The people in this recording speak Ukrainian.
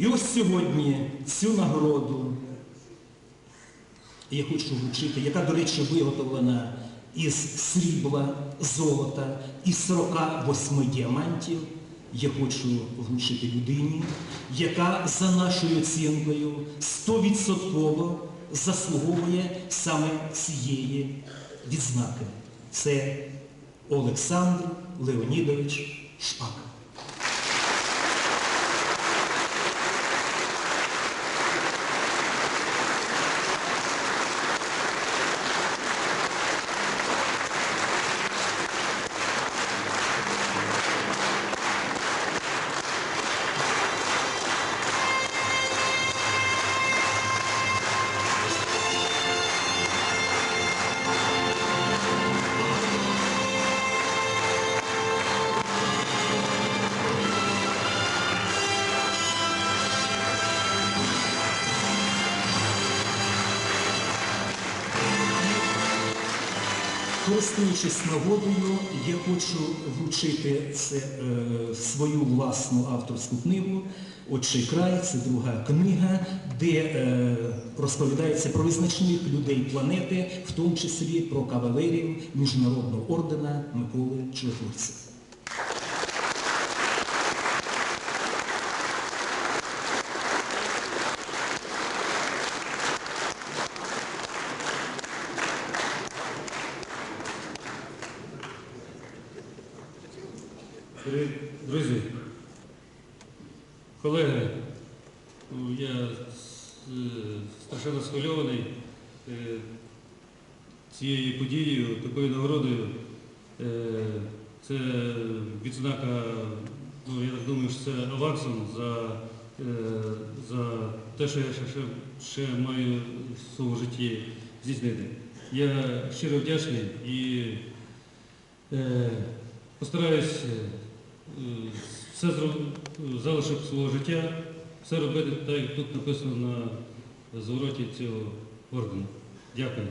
І ось сьогодні цю нагороду я хочу вручити, яка, до речі, виготовлена із срібла, золота, із 48 діамантів. Я хочу вручити людині, яка за нашою оцінкою 100% заслуговує саме цієї відзнаки. Це Олександр Леонідович Шпак. Користуючись нагодою, я хочу вручити це, е, свою власну авторську книгу Отчий край це друга книга, де е, розповідається про визначних людей планети, в тому числі про кавалерів Міжнародного ордена Миколи Чудотворця. Друзі, колеги, ну, я е, страшенно схвильований е, цією подією, такою нагородою. Е, Це відзнака, ну, я так думаю, що це авансом за, за те, що я ще, ще, маю в своєму житті здійснити. Я щиро вдячний і е, постараюсь все зроб- залишок свого життя, все робити так, як тут написано на звороті цього ордену. Дякую.